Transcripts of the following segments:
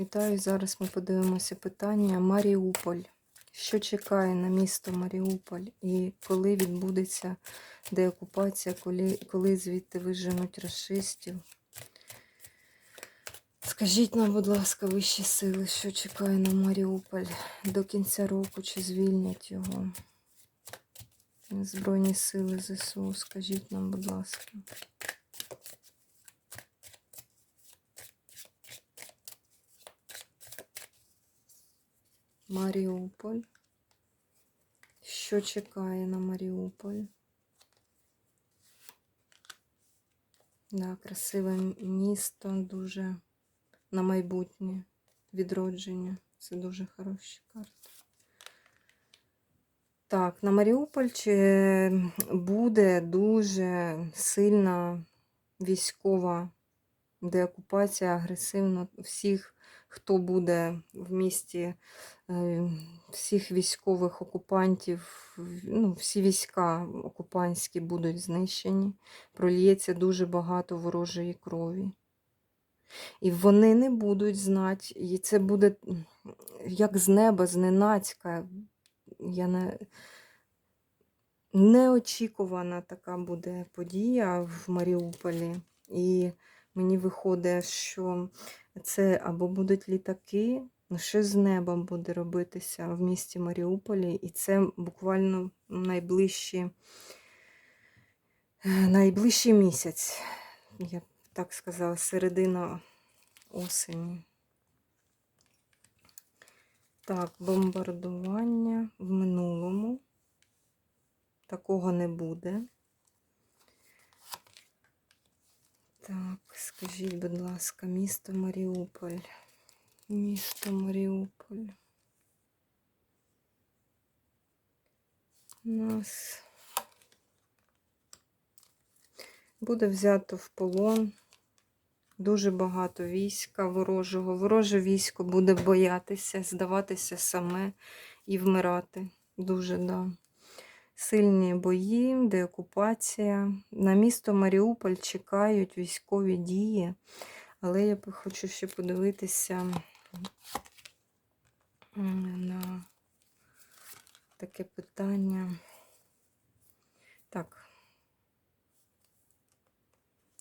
Вітаю. Зараз ми подивимося питання Маріуполь. Що чекає на місто Маріуполь і коли відбудеться деокупація, коли, коли звідти виженуть расистів? Скажіть нам, будь ласка, вищі сили, що чекає на Маріуполь до кінця року, чи звільнять його? Збройні сили ЗСУ, скажіть нам, будь ласка. Маріуполь. Що чекає на Маріуполь? Да, красиве місто, дуже на майбутнє відродження. Це дуже хороші карти. Так, на Маріуполь чи буде дуже сильна військова деокупація агресивно всіх, хто буде в місті, е, всіх військових окупантів, ну, всі війська окупантські будуть знищені, прольється дуже багато ворожої крові. І вони не будуть знати, і це буде як з неба, зненацька. Я не... Неочікувана така буде подія в Маріуполі. І мені виходить, що це або будуть літаки, ну що з неба буде робитися в місті Маріуполі, і це буквально найближчі, найближчий місяць, я б так сказала, середина осені. Так, бомбардування в минулому. Такого не буде. Так, скажіть, будь ласка, місто Маріуполь. Місто Маріуполь. У Нас буде взято в полон. Дуже багато війська ворожого. Вороже військо буде боятися, здаватися саме і вмирати. Дуже, да. Сильні бої, деокупація. На місто Маріуполь чекають військові дії, але я хочу ще подивитися на таке питання. Так.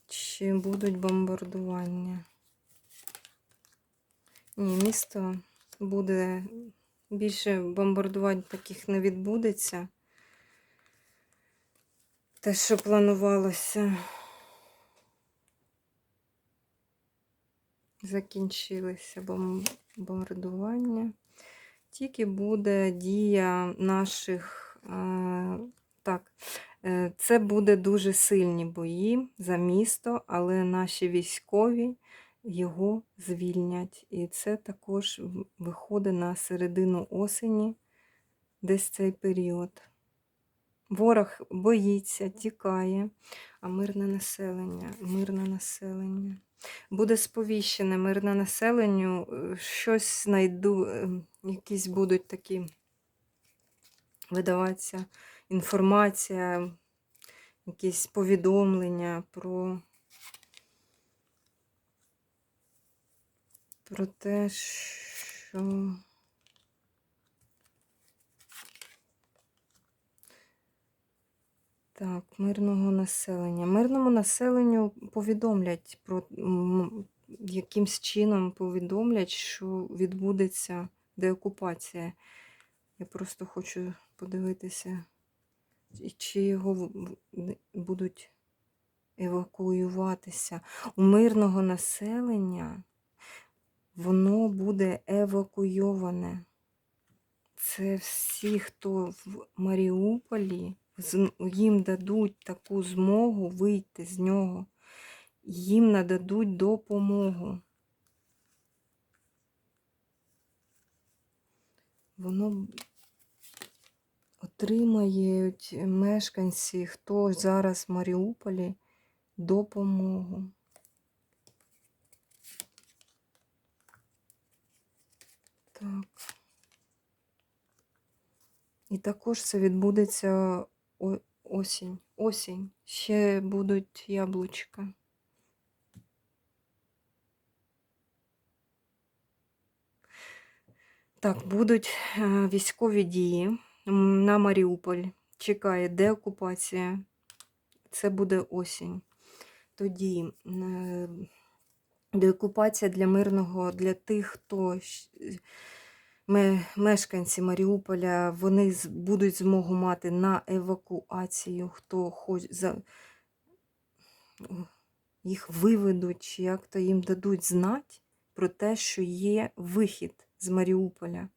Чи будуть бомбардування? Ні, місто буде більше бомбардувань таких не відбудеться. Те, що планувалося, закінчилися бомбардування. Тільки буде дія наших. е, Так, е, це буде дуже сильні бої за місто, але наші військові його звільнять. І це також виходить на середину осені, десь цей період. Ворог боїться, тікає, а мирне населення, мирне населення. Буде сповіщене мирне населенню, е, щось знайду, е, якісь будуть такі видаватися інформація, якісь повідомлення про, про те, що. Так, мирного населення. Мирному населенню повідомлять про якимсь чином повідомлять, що відбудеться деокупація. Я просто хочу подивитися, чи його будуть евакуюватися. У мирного населення воно буде евакуйоване. Це всі, хто в Маріуполі, їм дадуть таку змогу вийти з нього, їм нададуть допомогу. Воно отримають мешканці, хто зараз в Маріуполі, допомогу. Так. І також це відбудеться осінь. Осінь. Ще будуть яблучка. Так, будуть е, військові дії на Маріуполь. Чекає деокупація. Це буде осінь. Тоді е, деокупація для мирного, для тих, хто мешканці Маріуполя, вони будуть змогу мати на евакуацію, хто хоч за їх виведуть, чи як то їм дадуть знати про те, що є вихід з Маріуполя.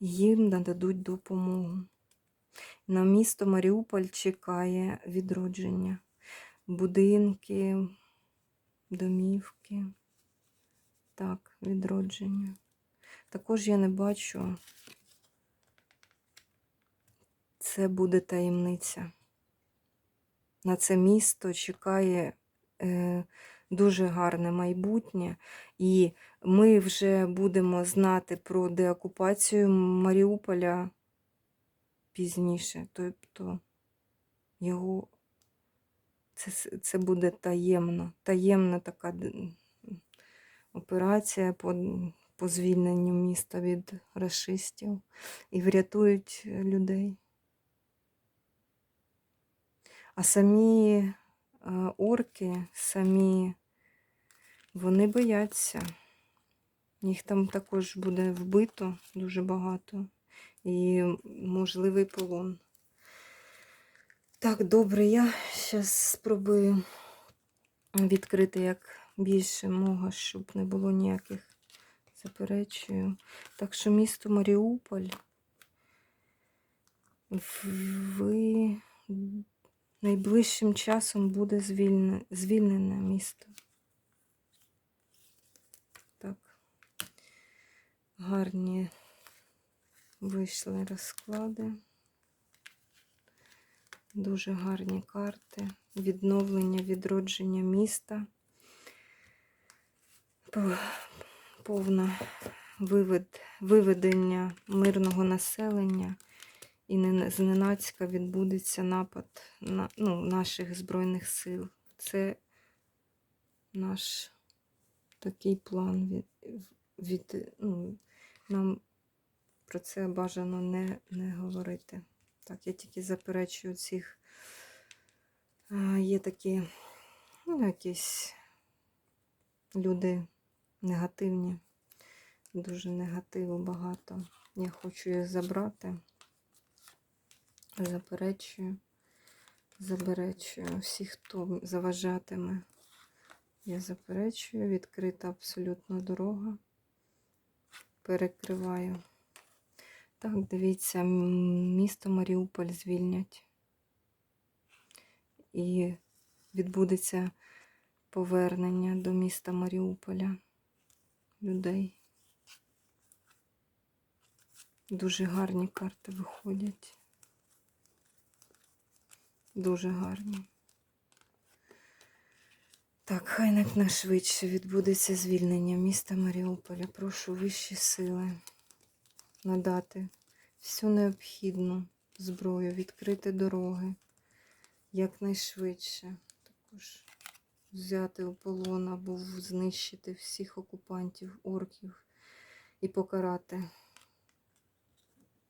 Їм нададуть допомогу. На місто Маріуполь чекає відродження. Будинки, домівки. Так, відродження. Також я не бачу, це буде таємниця. На це місто чекає е, дуже гарне майбутнє, і ми вже будемо знати про деокупацію Маріуполя пізніше. Тобто його це, це буде таємно, таємна така операція по, по звільненню міста від расистів і врятують людей. А самі е, орки, самі вони бояться. Їх там також буде вбито дуже багато і можливий полон. Так, добре, я зараз спробую відкрити як більше мого, щоб не було ніяких заперечую. Так що місто Маріуполь ви найближчим часом буде звільне, звільнене місто. Так, гарні вийшли розклади. Дуже гарні карти. Відновлення, відродження міста. Пов- Повне вивед, виведення мирного населення. І не- зненацька відбудеться напад на ну, наших Збройних сил. Це наш такий план від, від ну, нам про це бажано не, не говорити. Так, я тільки заперечую цих. Є такі, ну, якісь люди негативні, дуже негативу багато. Я хочу їх забрати. Заперечую, заперечую всіх, хто заважатиме. Я заперечую, відкрита абсолютно дорога. Перекриваю. Так, дивіться, місто Маріуполь звільнять. І відбудеться повернення до міста Маріуполя людей. Дуже гарні карти виходять. Дуже гарні. Так, хай якнайшвидше відбудеться звільнення міста Маріуполя. Прошу вищі сили надати всю необхідну зброю, відкрити дороги якнайшвидше. Також взяти у полон або знищити всіх окупантів, орків і покарати.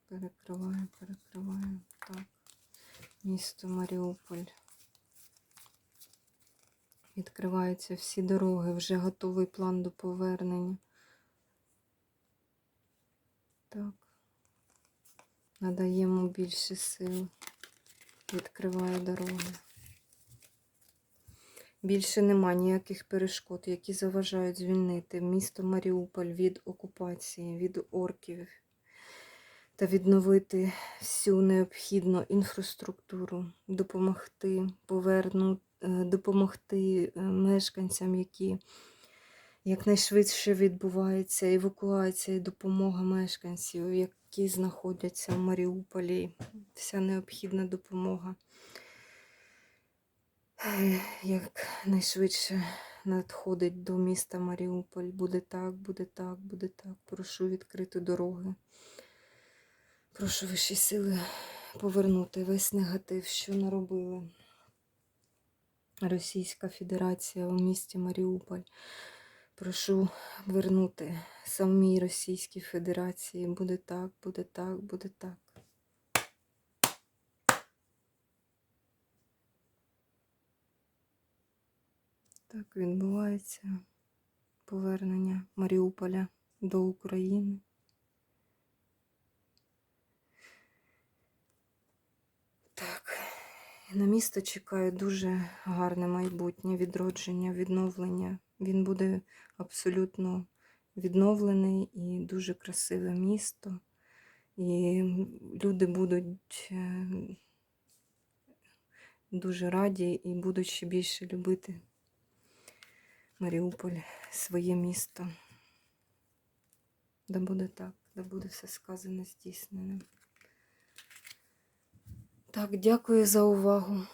Перекриваю, перекриваю. Так. Місто Маріуполь. Відкриваються всі дороги, вже готовий план до повернення. Так. Надаємо більше сил. Відкриваю дороги. Більше нема ніяких перешкод, які заважають звільнити місто Маріуполь від окупації, від орків та відновити всю необхідну інфраструктуру, допомогти повернути, допомогти е, мешканцям, які якнайшвидше відбувається евакуація і допомога мешканців, які знаходяться в Маріуполі. Вся необхідна допомога. Як найшвидше надходить до міста Маріуполь. Буде так, буде так, буде так. Прошу відкрити дороги. Прошу вищі сили повернути весь негатив, що наробили Російська Федерація у місті Маріуполь. прошу вернути самій Російській Федерації. Буде так, буде так, буде так. Так відбувається повернення Маріуполя до України. Так, на місто чекає дуже гарне майбутнє відродження, відновлення. Він буде абсолютно відновлений і дуже красиве місто. І люди будуть е, дуже раді і будуть ще більше любити Маріуполь, своє місто. Да буде так, да буде все сказане здійснене. Так, дякую за увагу.